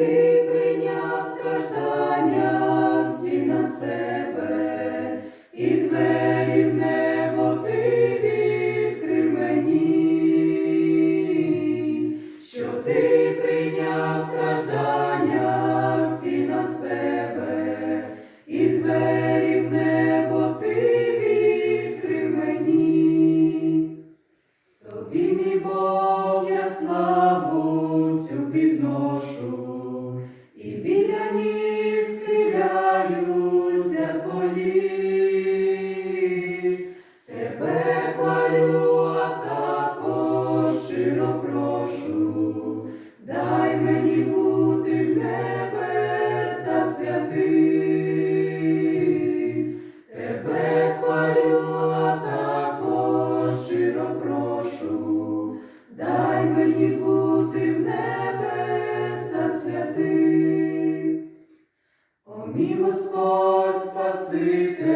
Deus. You. Мій Господь Спасителю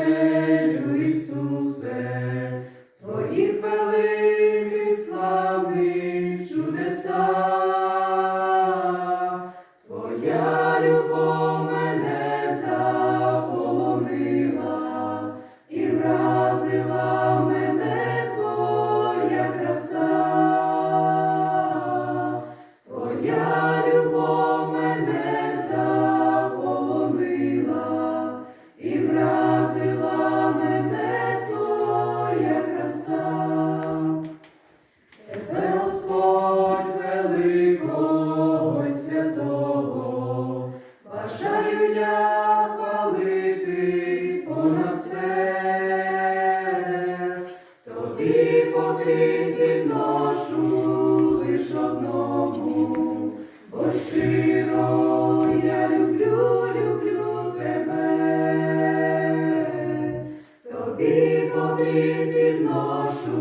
попід підношу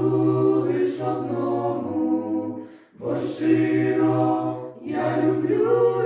лиш одному, бо щиро я люблю.